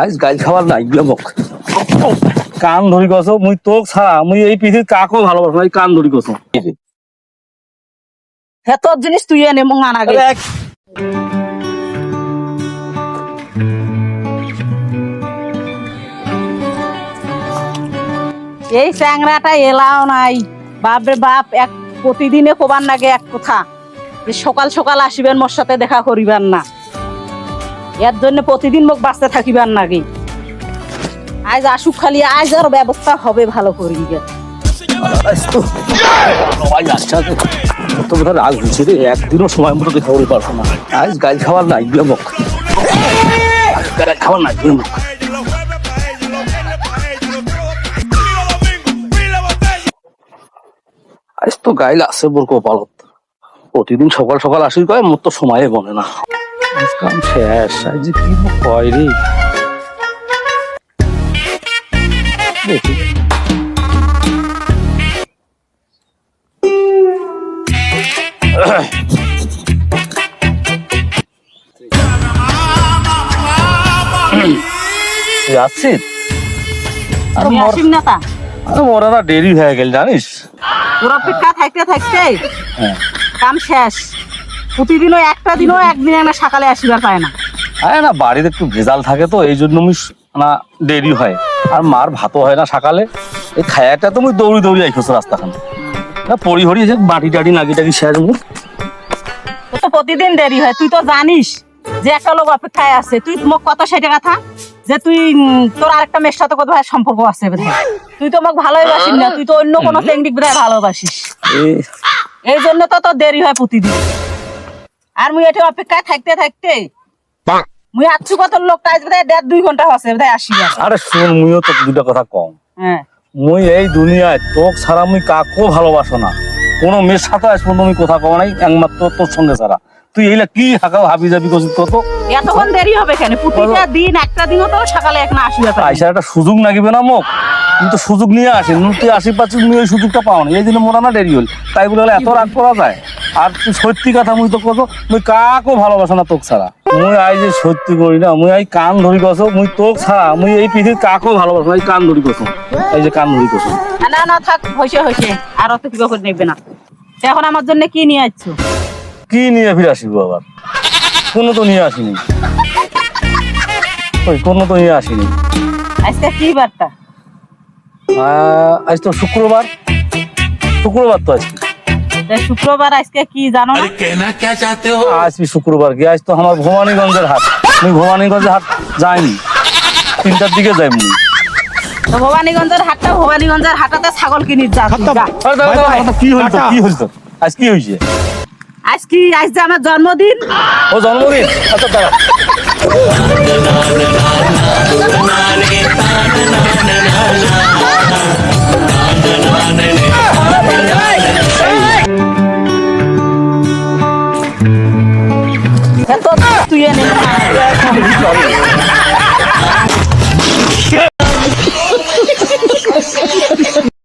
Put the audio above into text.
আজ গাছ খাবার নাই কান ধরি গছ মুই তোক ছাড়া মুই এই পৃথিবীর কাকও ভালোবাসো না, এই কান ধরি গছ হে তোর জিনিস তুই এনে মং আনাগে এই চ্যাংরাটা এলাও নাই। বাপরে বাপ এক প্রতিদিনে কোবার নাগে এক কথা। সকাল সকাল আসিবেন মোর সাথে দেখা করিবার না। এর জন্য প্রতিদিন মোক বাঁচতে থাকিবার নাকি আজ আসুক খালি আজ আর ব্যবস্থা হবে ভালো করি গে। আজ তো আজ তো বোধহয় রাগ হয়েছে রে একদিনও সময় মতো দেখা করতে পারব না। আজ গাছ খাবার নাই মোক। গাছ খাবার নাই মোক। আজ তো গাইল আছে বোর কপালত। প্রতিদিন সকাল সকাল আসি কয় মোর তো সময়ে বনে না। কাম শেষ। আজ কি কয় রে? দেখি। তুই আসছিস আর আসিম না তা। আর মোর দেরি হয়ে গেল জানিস? তোর অপেক্ষা থাকতে থাকতে হ্যাঁ। কাম শেষ। প্রতিদিন ওই একটা দিনও একদিন না সকালে আসিবার পায় না। আরে না বাড়িতে একটু ভেজাল থাকে তো এই জন্য আমি না দেরি হয়। আর মার ভাতও হয় না সকালে। এই খায়াটা তুমি দৌড়ি দৌড়ি আইছো রাস্তাখানে। না পরি হরি যে মাটি টাটি নাগি টাগি শেষ তো প্রতিদিন দেরি হয় তুই তো জানিস যে একটা লোক অপেক্ষায় আছে। তুই মোক কত সেটা কথা? যে তুই তোর আরেকটা মেয়ের সাথে কত ভাই সম্পর্ক আছে বোধহয়। তুই তো মোক ভালোই বাসিস না তুই তো অন্য কোনো টেকনিক বোধহয় ভালোবাসিস। এই জন্য তো তোর দেরি হয় প্রতিদিন। আর মুই এটা অপেক্ষায় থাকতে থাকতে মুই আচ্ছু কত লোক কাজ বেদে দেড় দুই ঘণ্টা হচ্ছে বেদে আসি আরে শুন মুইও তো দুটা কথা কম। হ্যাঁ। মুই এই দুনিয়ায় তোক ছাড়া মুই কাকো ভালোবাসো না। কোনো মেয়ের সাথে আজ পর্যন্ত আমি কথা কও নাই একমাত্র তোর সঙ্গে ছাড়া তুই এইলা কি হাঁকাও হাবি যাবি কত? এতক্ষণ দেরি হবে কেন? প্রতিটা দিন একটা দিনও তো সকালে এখন আসিবার পাই আইসার একটা সুযোগ নাগিবে না মোক? তুমি তো সুযোগ নিয়ে আসেন তুই আসি পাচ্ছি তুমি ওই সুযোগটা পাও না এই জন্য মোরা না দেরি হল। তাই বলে এত রাগ করা যায়? আর তুই সত্যি কথা মুই তো কত মুই কাকও ভালোবাসো না তোক ছাড়া। মুই আই যে সত্যি করি না মুই আই কান ধরি গছ মুই তোক ছাড়া মুই এই পৃথিবীর কাকও ভালোবাসো এই কান ধরি গছ এই যে কান ধরি গছ না না থাক হয়েছে হয়েছে আর অত কিবা করে নেবে না। এখন আমার জন্য কি নিয়ে আসছো? কি নিয়ে ফিরে আসিব আবার? কোনো তো নিয়ে আসিনি। ওই কোনো তো নিয়ে আসিনি। আজকে কি আহ, আজ তো শুক্রবার। শুক্রবার তো আজকে। শুক্রবার আজকে কি জানো না? কেনা কে চাতে হো আজ শুক্রবার কি আজ তো আমার ভবানীগঞ্জের হাট। আমি ভবানীগঞ্জের হাট যাইনি। তিনটার দিকে যাইনি ভবানীগঞ্জের হাটটা ভবানীগঞ্জের হাটাতে ছাগল কিনি যা কি হইল কি হইল আজ কি হইছে? আজ কি? আজ যে আমার জন্মদিন? ও জন্মদিন? আচ্ছা দাঁড়া।